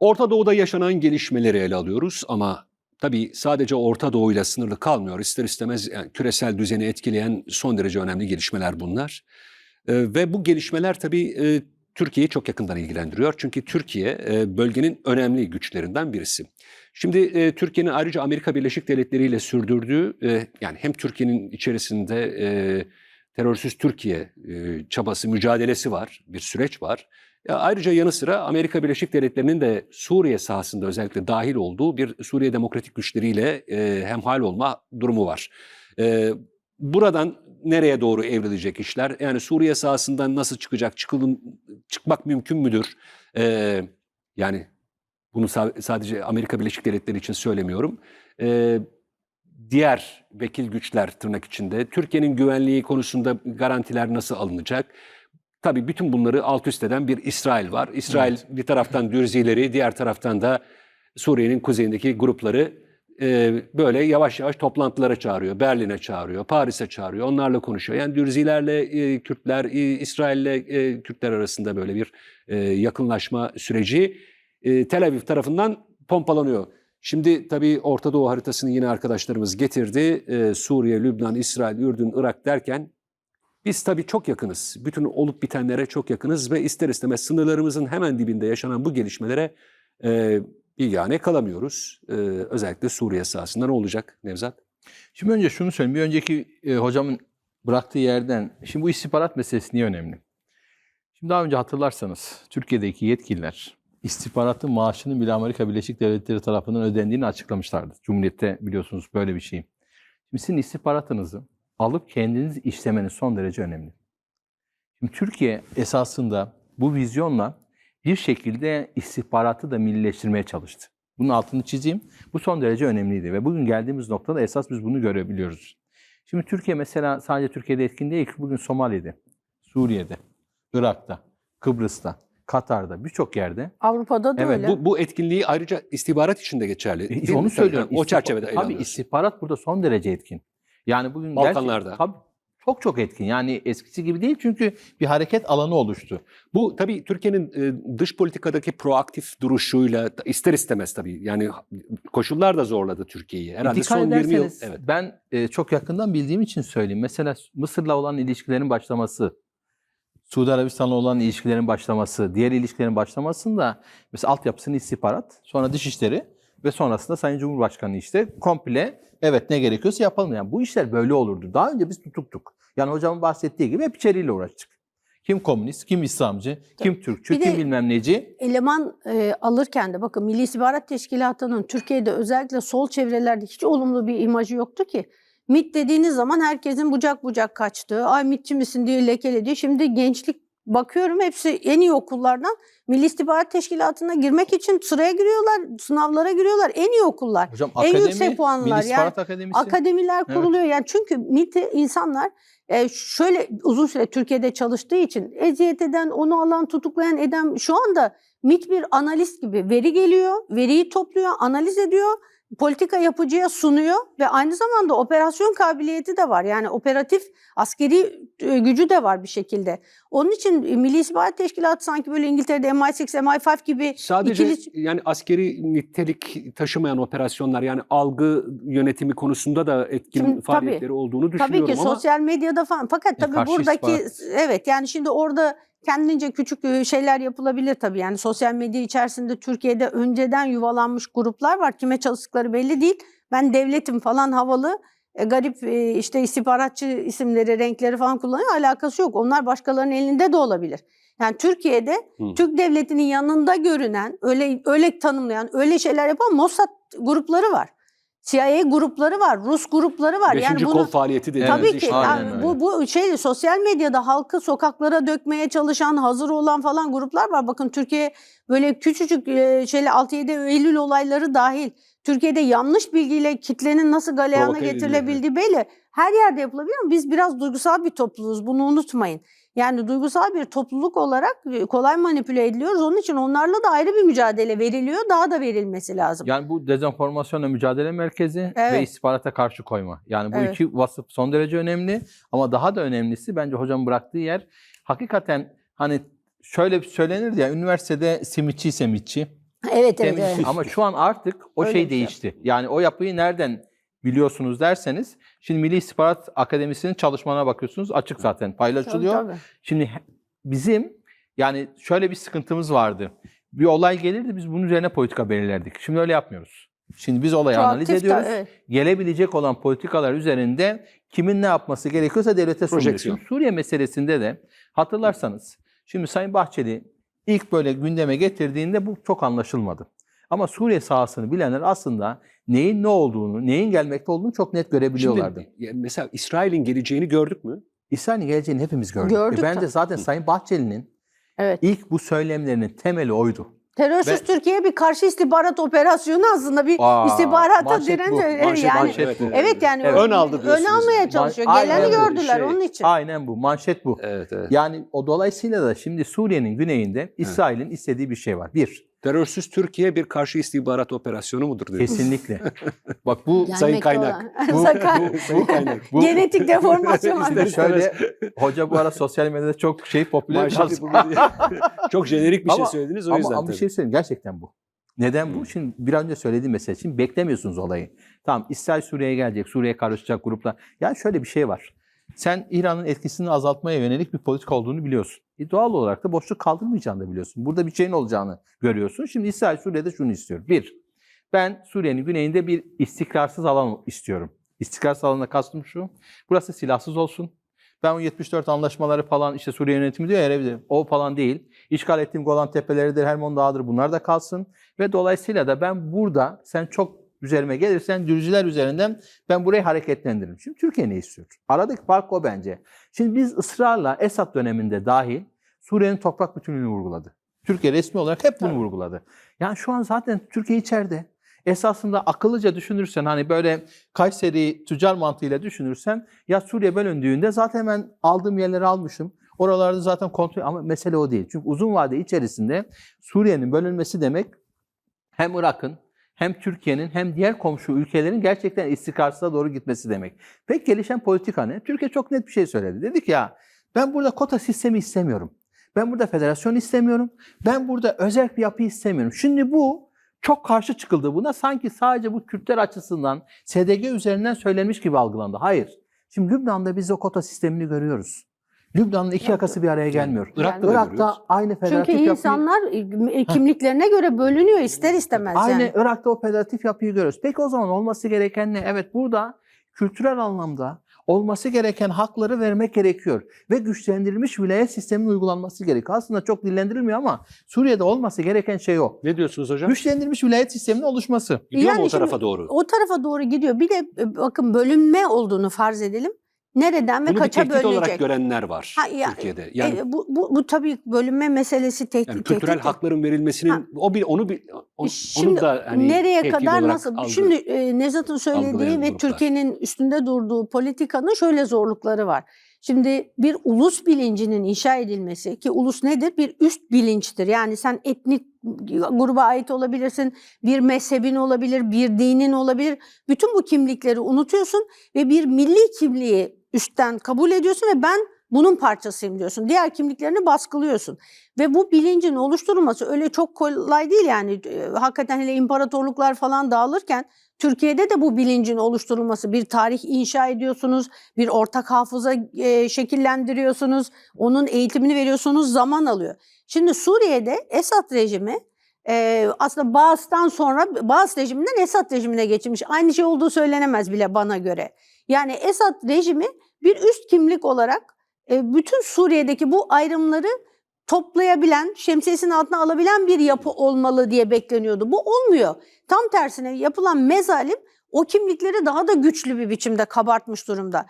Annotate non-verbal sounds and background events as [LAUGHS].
Orta Doğu'da yaşanan gelişmeleri ele alıyoruz ama tabii sadece Orta Doğu'yla sınırlı kalmıyor. İster istemez yani küresel düzeni etkileyen son derece önemli gelişmeler bunlar. Ee, ve bu gelişmeler tabii e, Türkiye'yi çok yakından ilgilendiriyor. Çünkü Türkiye e, bölgenin önemli güçlerinden birisi. Şimdi e, Türkiye'nin ayrıca Amerika Birleşik Devletleri ile sürdürdüğü e, yani hem Türkiye'nin içerisinde e, terörsüz Türkiye e, çabası, mücadelesi var, bir süreç var. Ya ayrıca yanı sıra Amerika Birleşik Devletleri'nin de Suriye sahasında özellikle dahil olduğu bir Suriye Demokratik Güçleriyle e, hemhal olma durumu var. E, buradan nereye doğru evrilecek işler? Yani Suriye sahasından nasıl çıkacak? Çıkılın, çıkmak mümkün müdür? E, yani bunu sa- sadece Amerika Birleşik Devletleri için söylemiyorum. E, diğer vekil güçler tırnak içinde Türkiye'nin güvenliği konusunda garantiler nasıl alınacak? Tabii bütün bunları alt üst eden bir İsrail var. İsrail bir taraftan Dürzileri, diğer taraftan da Suriye'nin kuzeyindeki grupları e, böyle yavaş yavaş toplantılara çağırıyor. Berlin'e çağırıyor, Paris'e çağırıyor. Onlarla konuşuyor. Yani Dürzilerle e, Kürtler, e, İsrail'le e, Kürtler arasında böyle bir e, yakınlaşma süreci e, Tel Aviv tarafından pompalanıyor. Şimdi tabii Orta Doğu haritasını yine arkadaşlarımız getirdi. E, Suriye, Lübnan, İsrail, Ürdün, Irak derken biz tabii çok yakınız. Bütün olup bitenlere çok yakınız ve ister istemez sınırlarımızın hemen dibinde yaşanan bu gelişmelere e, bilgane kalamıyoruz. E, özellikle Suriye sahasında ne olacak Nevzat? Şimdi önce şunu söyleyeyim. Bir önceki e, hocamın bıraktığı yerden, şimdi bu istihbarat meselesi niye önemli? Şimdi daha önce hatırlarsanız Türkiye'deki yetkililer istihbaratın maaşının bile Amerika Birleşik Devletleri tarafından ödendiğini açıklamışlardı. Cumhuriyette biliyorsunuz böyle bir şey. Şimdi sizin istihbaratınızı alıp kendiniz işlemeniz son derece önemli. Şimdi Türkiye esasında bu vizyonla bir şekilde istihbaratı da millileştirmeye çalıştı. Bunun altını çizeyim. Bu son derece önemliydi ve bugün geldiğimiz noktada esas biz bunu görebiliyoruz. Şimdi Türkiye mesela sadece Türkiye'de etkin değil ki bugün Somali'de, Suriye'de, Irak'ta, Kıbrıs'ta, Katar'da birçok yerde Avrupa'da da Evet, öyle. Bu, bu etkinliği ayrıca istihbarat için de geçerli. e, onu söylüyorum. O çerçevede alıyoruz. istihbarat burada son derece etkin. Yani bugün Balkanlarda. tabii çok çok etkin. Yani eskisi gibi değil çünkü bir hareket alanı oluştu. Bu tabii Türkiye'nin e, dış politikadaki proaktif duruşuyla ister istemez tabii yani koşullar da zorladı Türkiye'yi. Herhalde Dikkat son 20 yıl evet. ben e, çok yakından bildiğim için söyleyeyim. Mesela Mısır'la olan ilişkilerin başlaması, Suudi Arabistan'la olan ilişkilerin başlaması, diğer ilişkilerin başlamasında mesela altyapısını istihbarat, sonra dışişleri ve sonrasında Sayın Cumhurbaşkanı işte komple evet ne gerekiyorsa yapalım. Yani bu işler böyle olurdu. Daha önce biz tutuktuk. Yani hocamın bahsettiği gibi hep içeriğiyle uğraştık. Kim komünist, kim İslamcı, kim Türkçü, Bir kim bilmem neci. Eleman e, alırken de bakın Milli İstihbarat Teşkilatı'nın Türkiye'de özellikle sol çevrelerde hiç olumlu bir imajı yoktu ki. MIT dediğiniz zaman herkesin bucak bucak kaçtığı, ay MIT'çi misin diye lekelediği. Şimdi gençlik bakıyorum hepsi en iyi okullardan Milli İstihbarat Teşkilatı'na girmek için sıraya giriyorlar, sınavlara giriyorlar. En iyi okullar. Hocam En akademi, yüksek puanlar Milli yani. İstihbarat Akademisi. Akademiler Evet. kuruluyor. Yani çünkü MIT'i insanlar e, şöyle uzun süre Türkiye'de çalıştığı için eziyet eden, onu alan, tutuklayan eden şu anda MIT bir analist gibi veri geliyor, veriyi topluyor, analiz ediyor, politika yapıcıya sunuyor ve aynı zamanda operasyon kabiliyeti de var. Yani operatif askeri e, gücü de var bir şekilde. Onun için e, Milli İstihbarat Teşkilatı sanki böyle İngiltere'de MI6, MI5 gibi Sadece ikili yani askeri nitelik taşımayan operasyonlar yani algı yönetimi konusunda da etkin Şimdi tabii. faaliyetleri olduğunu düşünüyorum Tabii ki ama sosyal medyada falan. Fakat tabii karşı buradaki evet yani şimdi orada kendince küçük e, şeyler yapılabilir tabii. Yani sosyal medya içerisinde Türkiye'de önceden yuvalanmış gruplar var. Kime çalıştıkları belli değil. Ben devletim falan havalı e, garip e, işte istihbaratçı isimleri, renkleri falan kullanıyor. Alakası yok. Onlar başkalarının elinde de olabilir. Yani Türkiye'de Hı. Türk devletinin yanında görünen, öyle öyle tanımlayan, öyle şeyler yapan Mossad grupları var. CIA grupları var, Rus grupları var. beşinci yani kol bunu faaliyeti Evet, dediğimiz Tabii ki yani bu bu şey sosyal medyada halkı sokaklara dökmeye çalışan, hazır olan falan gruplar var. Bakın Türkiye böyle küçücük e, şeyle 6-7 Eylül olayları dahil Türkiye'de yanlış bilgiyle kitlenin nasıl galeyana getirilebildiği belli. Her yerde yapılabiliyor ama biz biraz duygusal bir topluluğuz. Bunu unutmayın. Yani duygusal bir topluluk olarak e, kolay manipüle ediliyoruz. Onun için onlarla da ayrı bir mücadele veriliyor. Daha da verilmesi lazım. Yani bu dezenformasyonla mücadele merkezi ve Evet. istihbarata karşı koyma. Yani bu Evet. iki vasıf son derece önemli ama daha da önemlisi bence hocam bıraktığı yer hakikaten hani şöyle söylenirdi ya üniversitede simitçi ise mitçi, Evet evet. Evet. Ama şu an artık o Öyle şey bir şey. değişti. Yani o yapıyı nereden biliyorsunuz derseniz şimdi Milli İstihbarat Akademisi'nin çalışmalarına bakıyorsunuz. Açık zaten paylaşılıyor. Tabii, tabii. Şimdi bizim yani şöyle bir sıkıntımız vardı. Bir olay gelirdi biz bunun üzerine politika belirlerdik. Şimdi öyle yapmıyoruz. Şimdi biz olayı analiz Proaktif de- ediyoruz. evet. Gelebilecek olan politikalar üzerinde kimin ne yapması gerekiyorsa devlete sunuyoruz. Suriye meselesinde de hatırlarsanız şimdi Sayın Bahçeli ilk böyle gündeme getirdiğinde bu çok anlaşılmadı. Ama Suriye sahasını bilenler aslında neyin ne olduğunu, neyin gelmekte olduğunu çok net görebiliyorlardı. Şimdi yani mesela İsrail'in geleceğini gördük mü? İsrail'in geleceğini hepimiz gördük. Gördük E bence zaten Sayın Bahçeli'nin Evet. ilk bu söylemlerinin temeli oydu. Terörsüz Ve- Türkiye bir karşı istihbarat operasyonu aslında bir Aa, istihbarata direnç evet, yani manşet bu. evet yani Evet. Ön aldı ön diyorsunuz almaya yani. çalışıyor. Aynen Geleni gördüler Şey, onun için. Aynen bu. Manşet bu. Evet, evet. Yani o dolayısıyla da şimdi Suriye'nin güneyinde İsrail'in istediği bir şey var. Bir, Terörsüz Türkiye bir karşı istihbarat operasyonu mudur diyorsunuz? kesinlikle. [LAUGHS] Bak bu Gelmekte Sayın Kaynak. olan- Bu- Sayın- [LAUGHS] Sayın Kaynak. bu Genetik deformasyon var. işte şöyle hoca bu ara sosyal medyada çok şey popüler. Bu. [LAUGHS] Çok jenerik bir şey söylediniz o ama, yüzden ama bir tabii. şey söyleyeyim gerçekten bu. Neden bu? Şimdi bir önce söylediğim mesele. Şimdi beklemiyorsunuz olayı. Tamam İsrail Suriye'ye gelecek, Suriye'ye karışacak gruplar. Yani şöyle bir şey var. Sen İran'ın etkisini azaltmaya yönelik bir politika olduğunu biliyorsun. E doğal olarak da boşluk kaldırmayacağını da biliyorsun. Burada bir şeyin olacağını görüyorsun. Şimdi İsrail Suriye'de şunu istiyor. Bir, ben Suriye'nin güneyinde bir istikrarsız alan istiyorum. İstikrarsız alana kastım şu. Burası silahsız olsun. Ben o 74 anlaşmaları falan işte Suriye yönetimi diyor ya o falan değil. İşgal ettiğim Golan Tepeleri'dir, Hermon Dağı'dır bunlar da kalsın. Ve dolayısıyla da ben burada sen çok üzerime gelirsen Dürcüler üzerinden ben burayı hareketlendiririm. Şimdi Türkiye ne istiyor? Aradaki fark o bence. Şimdi biz ısrarla Esad döneminde dahil Suriye'nin toprak bütünlüğünü vurguladı. Türkiye resmi olarak hep bunu vurguladı. Yani şu an zaten Türkiye içeride. Esasında akıllıca düşünürsen hani böyle Kayseri tüccar mantığıyla düşünürsen ya Suriye bölündüğünde zaten ben aldığım yerleri almışım. Oralarda zaten kontrol ama mesele o değil. Çünkü uzun vade içerisinde Suriye'nin bölünmesi demek hem Irak'ın hem Türkiye'nin hem diğer komşu ülkelerin gerçekten istikrarsıza doğru gitmesi demek. Pek gelişen politika ne? Türkiye çok net bir şey söyledi. Dedik ya ben burada kota sistemi istemiyorum. Ben burada federasyon istemiyorum. Ben burada özel bir yapı istemiyorum. Şimdi bu çok karşı çıkıldı buna. Sanki sadece bu Kürtler açısından SDG üzerinden söylenmiş gibi algılandı. Hayır. Şimdi Lübnan'da biz o kota sistemini görüyoruz. Lübnan'ın iki yakası bir araya gelmiyor. Irak'ta da Irak'ta görüyoruz. aynı federatif Çünkü yapıyı- insanlar e, kimliklerine göre bölünüyor ister istemez Aynı yani. Irak'ta o federatif yapıyı görüyoruz. Peki o zaman olması gereken ne? Evet burada kültürel anlamda olması gereken hakları vermek gerekiyor. Ve güçlendirilmiş vilayet sisteminin uygulanması gerekiyor. Aslında çok dillendirilmiyor ama Suriye'de olması gereken şey o. Ne diyorsunuz hocam? Güçlendirilmiş vilayet sisteminin oluşması. Gidiyor mu Yani o tarafa doğru? O tarafa doğru gidiyor. Bir de e, bakın bölünme olduğunu farz edelim. Nereden ve Bunu bir kaça tehdit olarak görenler var Ha, ya- Türkiye'de. Yani, E, bu, bu, bu tabii bölünme meselesi tehdit. yani kültürel tehdit. hakların verilmesinin Ha. o bir onu bir o- Şimdi onu da hani nereye kadar nasıl? algı- Şimdi e, Nevzat'ın söylediği ve. Türkiye'nin üstünde durduğu politikanın şöyle zorlukları var. Şimdi bir ulus bilincinin inşa edilmesi ki ulus nedir? Bir üst bilinçtir. Yani sen etnik gruba ait olabilirsin, bir mezhebin olabilir, bir dinin olabilir. Bütün bu kimlikleri unutuyorsun ve bir milli kimliği üstten kabul ediyorsun ve ben bunun parçasıyım diyorsun. Diğer kimliklerini baskılıyorsun. Ve bu bilincin oluşturulması öyle çok kolay değil yani. Hakikaten hele imparatorluklar falan dağılırken Türkiye'de de bu bilincin oluşturulması bir tarih inşa ediyorsunuz, bir ortak hafıza e, şekillendiriyorsunuz, onun eğitimini veriyorsunuz, zaman alıyor. Şimdi Suriye'de Esad rejimi e, aslında Baas'tan sonra Baas rejiminden Esad rejimine geçmiş. Aynı şey olduğu söylenemez bile bana göre. Yani Esad rejimi bir üst kimlik olarak bütün Suriye'deki bu ayrımları toplayabilen, şemsiyesinin altına alabilen bir yapı olmalı diye bekleniyordu. Bu olmuyor. Tam tersine yapılan mezalim o kimlikleri daha da güçlü bir biçimde kabartmış durumda.